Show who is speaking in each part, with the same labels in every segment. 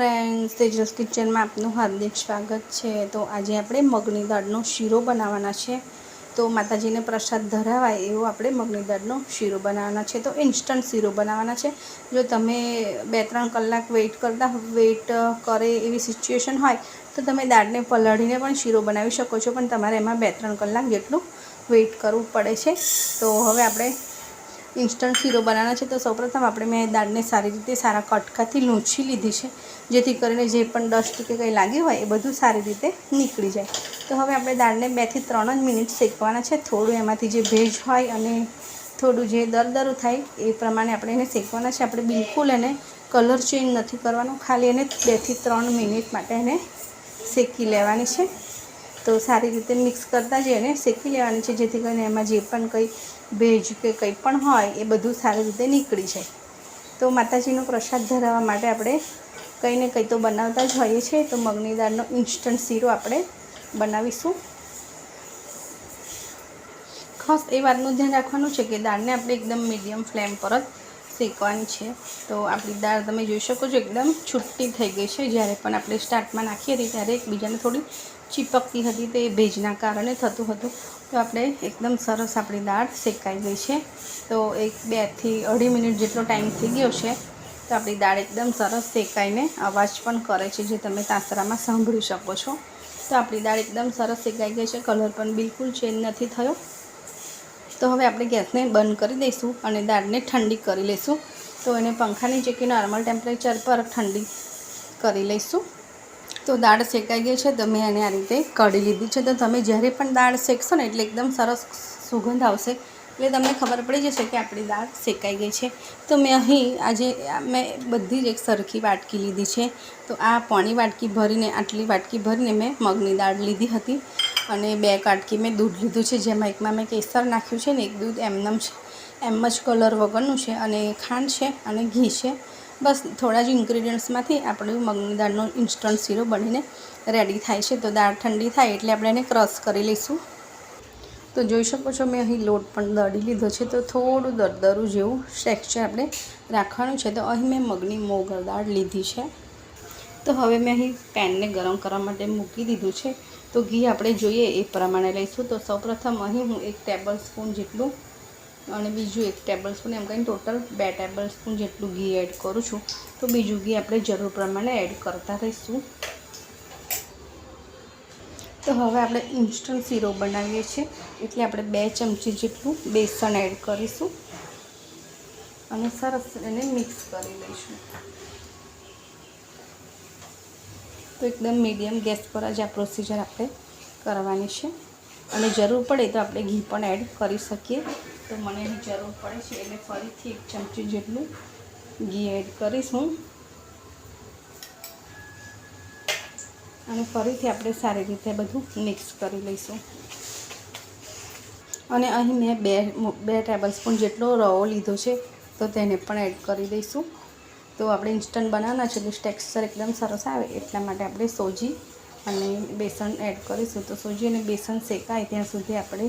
Speaker 1: Friends Tejas કિચનમાં આપનું હાર્દિક સ્વાગત છે. તો આજે આપણે મગની દાળનો શીરો બનાવવાના છે. તો માતાજીને પ્રસાદ ધરાવાય એવો આપણે મગની દાળનો શીરો બનાવવાના છે. તો ઇન્સ્ટન્ટ શીરો બનાવવાના છે. જો તમે બે ત્રણ કલાક વેઇટ કરતા વેઇટ કરે એવી સિચ્યુએશન હોય, તો તમે દાળને પલાળીને પણ શીરો બનાવી શકો છો. પણ તમારે એમાં બે ત્રણ કલાક જેટલું વેઇટ કરવું પડે છે. તો હવે આપણે ઇન્સ્ટન્ટ શીરો બનાવવાનો છે. તો સૌપ્રથમ આપણે મેં દાળને સારી રીતે સારા કટકાથી લૂંછી લીધી છે. જેથી કરીને જે પણ ડસ્ટ કે કંઈ લાગ્યું હોય એ બધું સારી રીતે નીકળી જાય. તો હવે આપણે દાળને બેથી ત્રણ જ મિનિટ શેકવાના છે. થોડું એમાંથી જે ભેજ હોય અને થોડું જે દરદરું થાય એ પ્રમાણે આપણે એને શેકવાના છે. આપણે બિલકુલ એને કલર ચેન્જ નથી કરવાનો. ખાલી એને બેથી ત્રણ મિનિટ માટે એને શેકી લેવાની છે. તો સારી રીતે મિક્સ કરતાં જઈએ એને શેકી લેવાની છે, જેથી કરીને એમાં જે પણ કંઈ ભેજ કે કંઈ પણ હોય, એ બધું સારી રીતે નીકળી જાય. તો માતાજીનો પ્રસાદ ધરાવવા માટે આપણે કંઈ ને કંઈ તો બનાવતા જ હોઈએ છીએ. તો મગની દાળનો ઇન્સ્ટન્ટ શીરો આપણે બનાવીશું. ખાસ એ વાતનું ધ્યાન રાખવાનું છે કે દાળને આપણે એકદમ મીડિયમ ફ્લેમ પર જ શેકવાની છે. તો આપણી દાળ તમે જોઈ શકો છો, એકદમ છુટ્ટી થઈ ગઈ છે. જ્યારે પણ આપણે સ્ટાર્ટમાં નાખીએ હતી ત્યારે એકબીજાને થોડી ચીપકતી હતી તે ભેજના કારણે થતું હતું. તો આપણે એકદમ સરસ આપણી દાળ શેકાઈ ગઈ છે. તો એક, બેથી અઢી મિનિટ જેટલો ટાઈમ થઈ ગયો છે, તો આપણી દાળ એકદમ સરસ શેકાઈને અવાજ પણ કરે છે, જે તમે તાસરામાં સાંભળી શકો છો. તો આપણી દાળ એકદમ સરસ શેકાઈ ગઈ છે. કલર પણ બિલકુલ ચેન્જ નથી થયો. તો હવે આપણે ગેસને બંધ કરી દઈશું અને દાળને ઠંડી કરી લઈશું. તો એને પંખાની ચેકી નોર્મલ ટેમ્પરેચર પર ઠંડી કરી લઈશું. તો દાળ શેકાઈ ગઈ છે, તો મેં એને આ રીતે કઢી લીધી છે. તો તમે જ્યારે પણ દાળ શેકશો ને એટલે એકદમ સરસ સુગંધ આવશે. એટલે તમને ખબર પડી જશે કે આપણી દાળ શેકાઈ ગઈ છે. તો મેં અહીં આજે મેં બધી જ એક સરખી વાટકી લીધી છે. તો આ પોણી વાટકી ભરીને, આટલી વાટકી ભરીને મેં મગની દાળ લીધી હતી. અને બે કાટકી મેં દૂધ લીધું છે, જેમાં એકમાં મેં કેસર નાખ્યું છે ને, એક દૂધ એમનેમ છે. એમ જ કલર વગરનું છે અને ખાંડ છે અને ઘી છે. બસ થોડા જ ઇન્ગ્રીડિયન્ટ્સમાંથી આપણું મગની દાળનો ઇન્સ્ટન્ટ શીરો બનીને રેડી થાય છે. તો દાળ ઠંડી થાય એટલે આપણે એને ક્રશ કરી લઈશું. તો જોઈ શકો છો મેં અહીં લોટ પણ દળી લીધો છે. તો થોડું દરદરું જેવું ટેક્સચર આપણે રાખવાનું છે. તો અહીં મેં મગની મોગર દાળ લીધી છે. તો હવે મેં અહીં પેનને ગરમ કરવા માટે મૂકી દીધું છે. તો ઘી આપણે જોઈએ એ પ્રમાણે લઈશું. તો સૌપ્રથમ અહીં હું એક ટેબલ સ્પૂન જેટલું અને બીજું એક ટેબલ સ્પૂન એમ કરીને ટોટલ બે ટેબલ સ્પૂન જેટલું ઘી એડ કરું છું. તો બીજું ઘી આપણે જરૂર પ્રમાણે એડ કરતા રહીશું. તો હવે આપણે ઇન્સ્ટન્ટ શીરો બનાવીએ છીએ. એટલે આપણે બે ચમચી જેટલું બેસન એડ કરીશું અને સરસ એને મિક્સ કરી લઈશું. તો એકદમ મીડિયમ ગેસ પર જ આ પ્રોસીજર આપણે કરવાની છે. અને જરૂર પડે તો આપણે ઘી પણ એડ કરી શકીએ. તો મને એની જરૂર પડે છે એટલે ફરીથી એક ચમચી જેટલું ઘી એડ કરીશ હું. અને ફરીથી આપણે સારી રીતે બધું મિક્સ કરી લઈશું. અને અહીં મેં બે બે ટેબલ સ્પૂન જેટલો રવો લીધો છે, તો તેને પણ એડ કરી દઈશું. તો આપણે ઇન્સ્ટન્ટ બનાવવાના છે, એટલે ટેક્સચર એકદમ સરસ આવે, એટલા માટે આપણે સોજી અને બેસન એડ કરીશું. તો સોજી અને બેસન શેકાય ત્યાં સુધી આપણે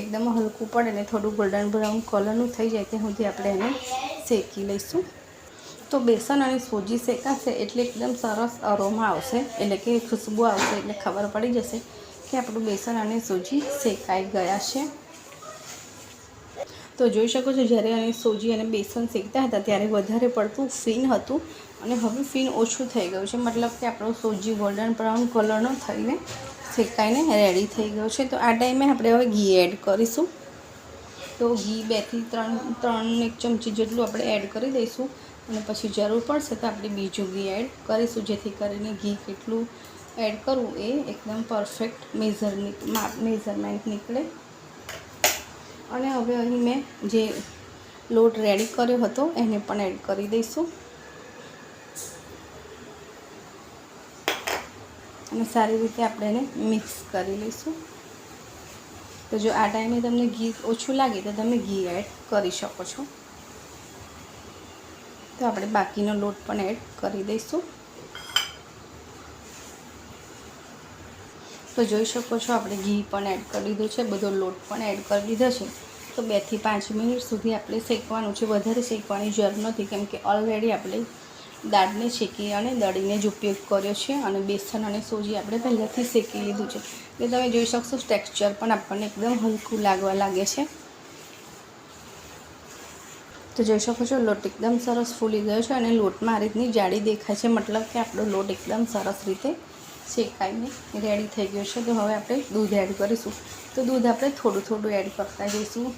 Speaker 1: એકદમ હલકું પડે ને થોડું ગોલ્ડન બ્રાઉન કલરનું થઈ જાય ત્યાં સુધી આપણે એને શેકી લઈશું. તો બેસન અને સોજી શેકાશે એટલે એકદમ સરસ અરોમા આવશે, એટલે કે ખુશ્બુ આવશે, એટલે ખબર પડી જશે કે આપણું બેસન અને સોજી શેકાઈ ગયા છે. તો જોઈ શકો છો, જ્યારે અને સોજી અને બેસન શેકતા હતા, ત્યારે વધારે પડતું ફીન હતું અને હવે ફીન ઓછું થઈ ગયું છે. મતલબ કે આપણો સોજી ગોલ્ડન બ્રાઉન કલરનો થઈને શેકાઈને રેડી થઈ ગયો છે. તો આ ટાઈમે આપણે હવે ઘી એડ કરીશું. તો ઘી બેથી ત્રણ ત્રણ એક ચમચી જેટલું આપણે એડ કરી દઈશું. અને પછી જરૂર પડશે તો આપણે બીજું ઘી એડ કરીશું. જેથી કરીને ઘી કેટલું એડ કરવું એ એકદમ પરફેક્ટ મેઝરની માપ મેઝરમેન્ટ નીકળે. અને હવે અહીં મેં જે લોટ રેડી કર્યો હતો, એને પણ એડ કરી દઈશું. અને સારી રીતે આપણે એને મિક્સ કરી લઈશું. તો જો આ ટાઈમે તમને ઘી ઓછું લાગે તો તમે ઘી એડ કરી શકો છો. તો આપણે બાકીનો લોટ પણ એડ કરી દઈશું. તો જોઈ શકો છો, આપણે ઘી પણ એડ કરી દીધું છે, બધો લોટ પણ એડ કરી દીધો છે. તો બેથી પાંચ મિનિટ સુધી આપણે શેકવાનું છે, વધારે શેકવાની જરૂર નથી, કેમ કે ઓલરેડી આપણે દાળને શેકી અને દળીને જ ઉપયોગ કર્યો છે અને બેસન અને સોજી આપણે પહેલાંથી શેકી લીધું છે. એટલે તમે જોઈ શકશો ટેક્સચર પણ આપણને એકદમ હલકું લાગવા લાગે છે. તો જોઈ શકો છો, લોટ એકદમ સરસ ફૂલી ગયો છે અને લોટમાં આ રીતની જાડી દેખાય છે, મતલબ કે આપણો લોટ એકદમ સરસ રીતે શેકાઈને રેડી થઈ ગયો છે. તો હવે આપણે દૂધ એડ કરીશું. તો દૂધ આપણે થોડું થોડું એડ કરતા જઈશું.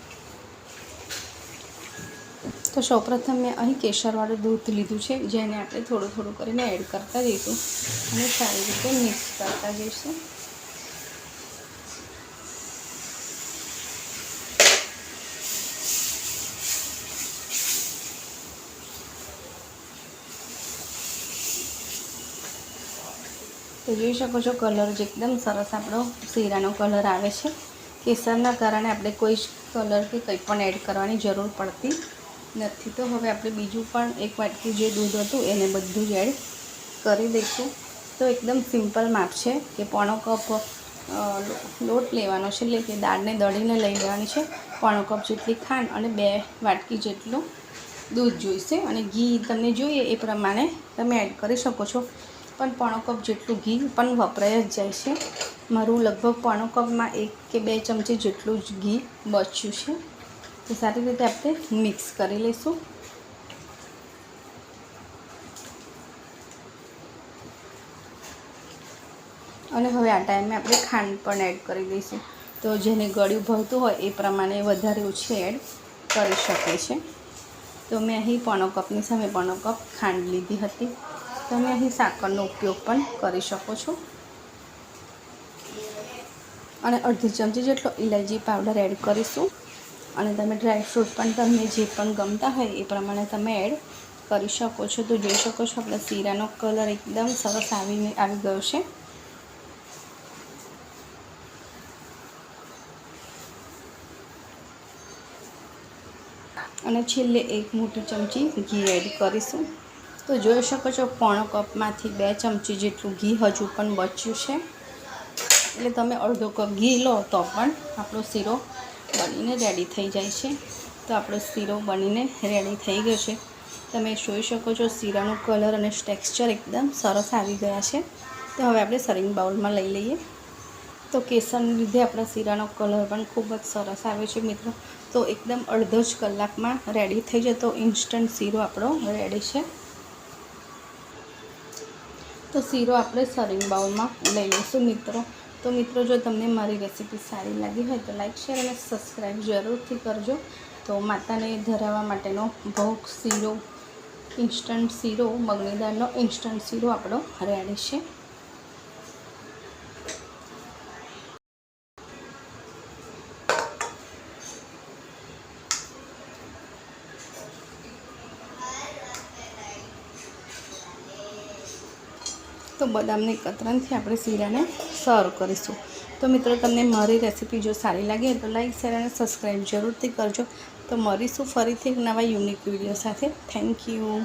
Speaker 1: તો સૌપ્રથમ મેં અહીં કેસરવાળું દૂધ લીધું છે, જેને આપણે થોડું થોડું કરીને એડ કરતા જઈશું. અને સારી રીતે મિક્સ કરતા જઈશું. તો જોઈ શકો છો કલર જ એકદમ સરસ આપણો શીરાનો કલર આવે છે. કેસરના કારણે આપણે કોઈ કલર કે કંઈ પણ એડ કરવાની જરૂર પડતી નથી. તો હવે આપણે બીજું પણ એક વાટકી જે દૂધ હતું એને બધું જ એડ કરી દઈશું. તો એકદમ સિમ્પલ માપ છે કે પોણો કપ લોટ લેવાનો છે એટલે કે દાળને દળીને લઈ લેવાની છે. પોણો કપ જેટલી ખાંડ અને બે વાટકી જેટલું દૂધ જોઈશે. અને ઘી તમને જોઈએ એ પ્રમાણે તમે એડ કરી શકો છો. પણ પોણો કપ જેટલું ઘી પણ વપરાય જ જાય છે. મારું લગભગ પોણો કપમાં એક કે બે ચમચી જેટલું જ ઘી બચ્યું છે. તો સારી રીતે આપણે મિક્સ કરી લઈશું. અને હવે આ ટાઈમે આપણે ખાંડ પણ એડ કરી દઈશું. તો જેને ગળ્યું ભરતું હોય એ પ્રમાણે વધારે ઓછી એડ કરી શકે છે. તો મેં અહીં પોણો કપની સામે પોણો કપ ખાંડ લીધી હતી. તમે અહીં સાકરનો ઉપયોગ પણ કરી શકો છો. અને અડધી ચમચી જેટલો ઇલાયચી પાવડર એડ કરીશું. અને તમે ડ્રાયફ્રૂટ પણ તમને જે પણ ગમતા હોય એ પ્રમાણે તમે એડ કરી શકો છો. તો જોઈ શકો છો આપણા શીરાનો કલર એકદમ સરસ આવીને આવી ગયો છે. અને છેલ્લે એક મોટી ચમચી ઘી એડ કરીશું. તો જોઈ શકો છો પોણો કપમાંથી બે ચમચી જેટલું ઘી હજુ પણ બચ્યું છે. એટલે તમે અડધો કપ ઘી લો તો પણ આપણો શીરો બનીને રેડી થઈ જાય છે. તો આપણો શીરો બનીને રેડી થઈ ગયો છે. તમે જોઈ શકો છો શીરાનો કલર અને ટેક્સચર એકદમ સરસ આવી ગયા છે. તો હવે આપણે સરિંગ બાઉલમાં લઈ લઈએ. તો કેસરને લીધે આપણા શીરાનો કલર પણ ખૂબ જ સરસ આવે છે મિત્રો. તો એકદમ અડધો જ કલાકમાં રેડી થઈ જતો ઇન્સ્ટન્ટ શીરો આપણો રેડી છે. તો શીરો આપણે સર્વિંગ બાઉલમાં લઈ લઈશું મિત્રો. તો મિત્રો, જો તમને મારી રેસીપી સારી લાગી હોય તો લાઇક શેર અને સબસ્ક્રાઈબ જરૂરથી કરજો. તો માતાને ધરાવવા માટેનો ભોગ શીરો ઇન્સ્ટન્ટ શીરો મગની દાળનો ઇન્સ્ટન્ટ શીરો આપણો રેડી છે. તો બદામની કતરનથી આપણે શીરાને સર્વ કરીશું. તો મિત્રો, તમને મારી રેસીપી જો સારી લાગે તો લાઈક, શેર અને સબસ્ક્રાઈબ જરૂરથી કરજો. તો મળીશું ફરીથી એક નવા યુનિક વીડિયો સાથે. Thank you.